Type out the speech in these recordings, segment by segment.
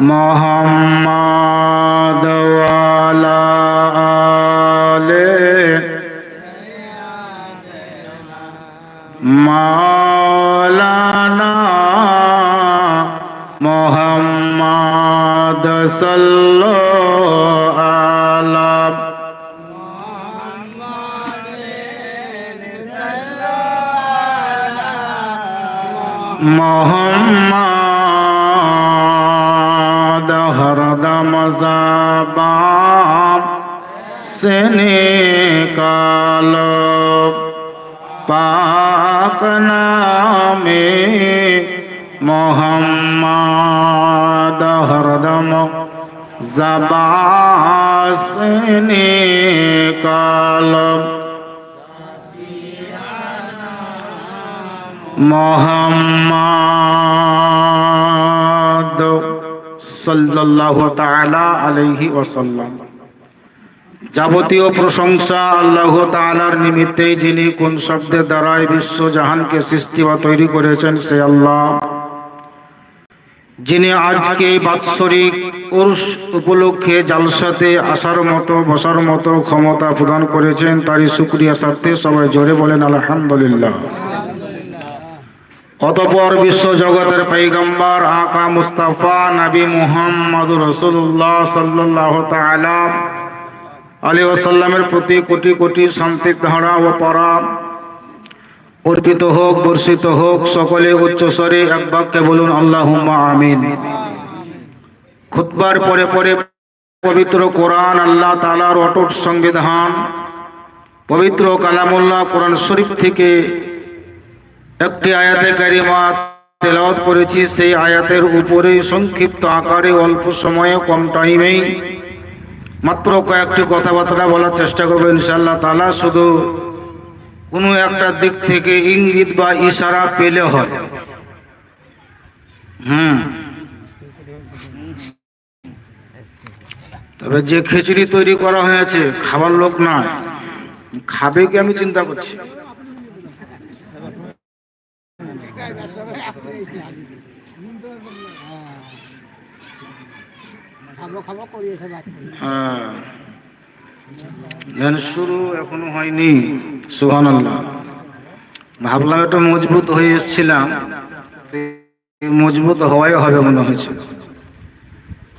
মহম্মা আলে মালানা মোহাম্মদ সাল্লা মোহাম্মদ खुदा मजाबाब से निकालो पाक नामे मोहम्मद हरदम जबा से निकालो मोहम्मद যাবতীয় প্রশংসা আল্লাহ তাআলার নিমিত্তে যিনি কোন শব্দের দ্বারাই বিশ্ব জাহানকে সৃষ্টি বা তৈরি করেছেন, সে আল্লাহ। যিনি আজকে বাৎসরিক উপলক্ষে জালসাতে আসার মতো, বসার মতো ক্ষমতা প্রদান করেছেন, তারই শুক্রিয়া স্বার্থে সবাই জোরে বলেন, আলহামদুলিল্লাহ। অতপর বিশ্ব জগতের পৈগম্বর আকা মুস্তাফা নবী মুহাম্মদ রসুল্লাহ সাল্লাহ তালা আলী ওসাল্লামের প্রতি কোটি কোটি শান্তি ধারা ও পরা অর্পিত হোক, বর্ষিত হোক, সকলে উচ্চস্বরে এক বাক্যে বলুন আল্লাহ আমিন। খুতবার পরে পরে পবিত্র কোরআন আল্লাহ তালার অটুট সংবিধান, পবিত্র কালামুল্লাহ কোরআন শরীফ থেকে একটি আয়াতে কারিমা তেলাওয়াত করেছি, সেই আয়াতের উপরে সংক্ষিপ্ত আকারে অল্প সময়ে, কম টাইমেই মাত্র কয়েকটি কথাবার্তা বলার চেষ্টা করব ইনশাল্লাহ তালা শুধু কোনো একটা দিক থেকে ইঙ্গিত বা ইশারা পেলে হয়। হুম। তবে যে খিচুড়ি তৈরি করা হয়েছে খাবার লোক নয়। খাবে কি আমি চিন্তা করছি? হ্যাঁ। ধ্যান শুরু এখনও হয়নি সুহান ভাবলাম একটু মজবুত হয়ে এসছিলাম মজবুত হওয়াই হবে মনে হয়েছে।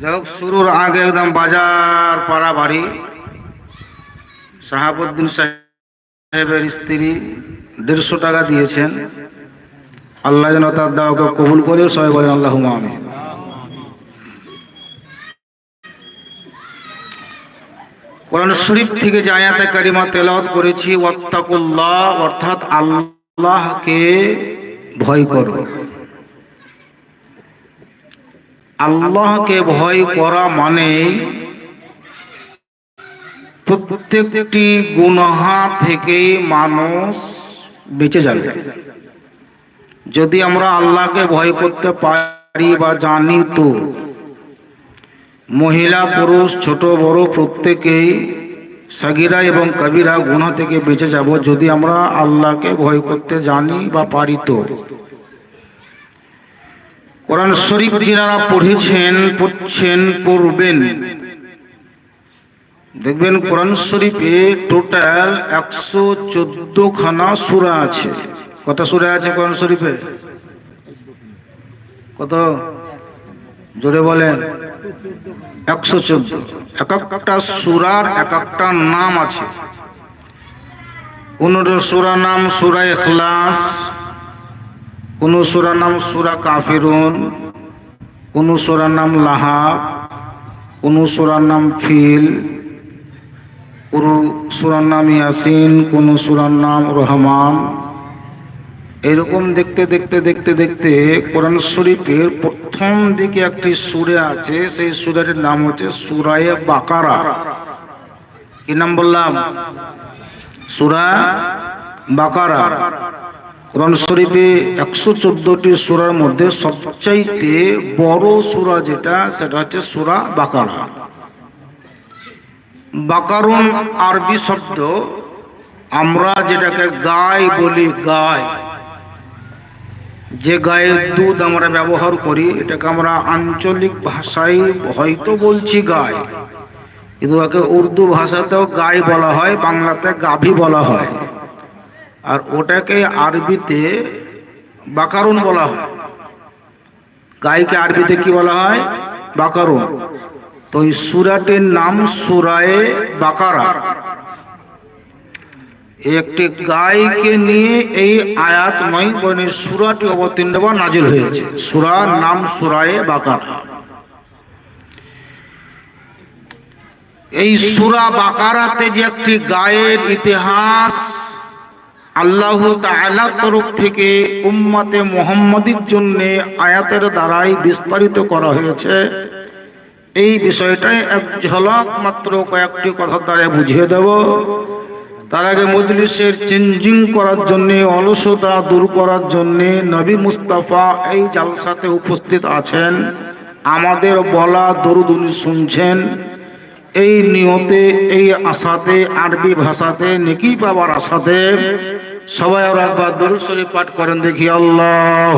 যাই হোক, শুরুর আগে একদম বাজার পাড়া বাড়ি। শাহাবুদ্দিন সাহেবের স্ত্রী দেড়শো টাকা দিয়েছেন। আল্লাহ যেন তার দাওয়াকে কবুল করে সবাই বলেন আল্লাহ আমি কোরআন শরীফ থেকে যে আয়াতে কারিমা তেলাওয়াত করেছি, ওয়াত্তাকুল্লাহ, অর্থাৎ আল্লাহকে ভয় করো। আল্লাহকে ভয় করা মানে প্রত্যেকটি গুনাহা থেকে মানুষ বেঁচে যাবে। যদি আমরা আল্লাহকে ভয় করতে পারি বা জানি তো, মহিলা, পুরুষ, ছোট, বড় প্রত্যেকেই সাগিরা এবং কবিরা গুণা থেকে বেঁচে যাব যদি আমরা আল্লাহকে ভয় করতে জানি বা পারি তো। কোরআন শরীফ যিনারা পড়েছেন, পড়ছেন, পড়বেন, দেখবেন কোরআন শরীফে টোটাল একশো চোদ্দ খানা সুরা আছে। কত সুরা আছে কোরআন শরীফে? কত? জোরে বলেন। একশো চোদ্দ। এক একটা সুরার এক একটা নাম আছে। কোন সুরা নাম সুরা এখলাস কোন সুরা নাম সুরা কাফিরুন, কোন সুরার নাম লাহাব, কোন সুরার নাম ফিল, কোন সুরার নাম ইয়াসিন, কোন সুরার নাম রহমান। এরকম দেখতে দেখতে দেখতে দেখতে কোরআন শরীফের প্রথম দিকে একটি সুরে আছে। সেই সুরের নাম হচ্ছে সুরায়ে বাকারা। কি নাম বললাম? সুরা বাকারা। কোরআন শরীফে একশো চোদ্দটি সুরার মধ্যে সবচাইতে বড় সুরা যেটা, সেটা হচ্ছে সুরা বাকারা। বাকারুন আরবি শব্দ, আমরা যেটাকে গাই বলি, গায়। যে গায়ের দুধ আমরা ব্যবহার করি, এটাকে আমরা আঞ্চলিক ভাষায় হয়তো বলছি গায়। কিন্তু ওকে উর্দু ভাষাতেও গাই বলা হয়, বাংলাতে গাভী বলা হয়। আর ওটাকে আরবিতে বাকারুন বলা হয়। গাইকে আরবিতে কি বলা হয়? বাকারুন। তো এই সুরাটির নাম সুরায়ে বাকারা। একটি গাইকে নিয়ে এই আয়াতময় মানে সুরাটি অবতীর্ণ বা নাজিল হয়েছে। সুরার নাম সুরায়ে বাকারা। এই সুরা বাকারাতে যে একটি গায়ের ইতিহাস আল্লাহ তাআলার তরফ থেকে উম্মাতে মোহাম্মদীর জন্যে আয়াতের দ্বারাই বিস্তারিত করা হয়েছে। এই বিষয়টাই এক ঝলক মাত্র কয়েকটি কথার দ্বারা বুঝিয়ে দেব। তার আগে মজলিসের চেঞ্জিং করার জন্যে, অলসতা দূর করার জন্যে নবী মুস্তাফা এই জালসাতে উপস্থিত আছেন। আমাদের বলা দরুদ উনি শুনছেন। এই নিয়তে, এই আশাতে, আরবি ভাষাতে, নেকি পাওয়ার আশাতে সবাই আর একবার দরুদ শরীফ পাঠ করেন দেখি। আল্লাহ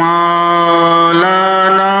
মাওলানা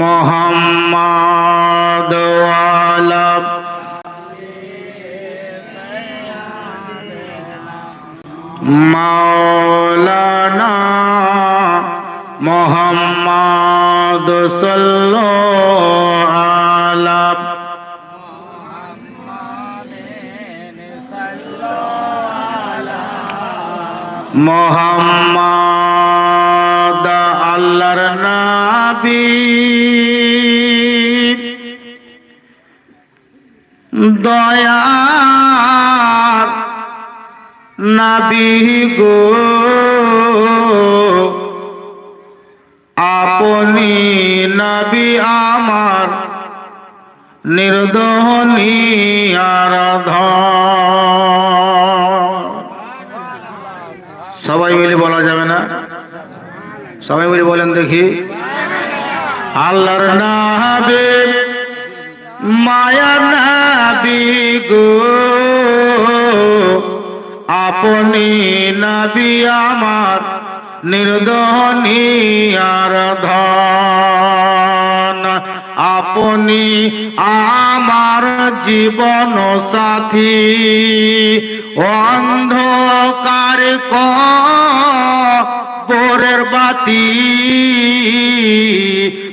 মোহাম্মদ ওয়ালা মাওলানা মোহাম্মদ সাল্লাল্লাহু আলা মোহাম্মদ দয়ার নাবি গো। আপনি নবী আমার নির্দহনী সবাই মিলে বলা যাবে না? সবাই মিলে বলেন দেখি। আল্লাহর নাবে মায়া নাবি গো। আপনি নাবি আমার নির্দহনী আরাধন আপনি আমার জীবন সাথী। অন্ধকার কবরের বাতি।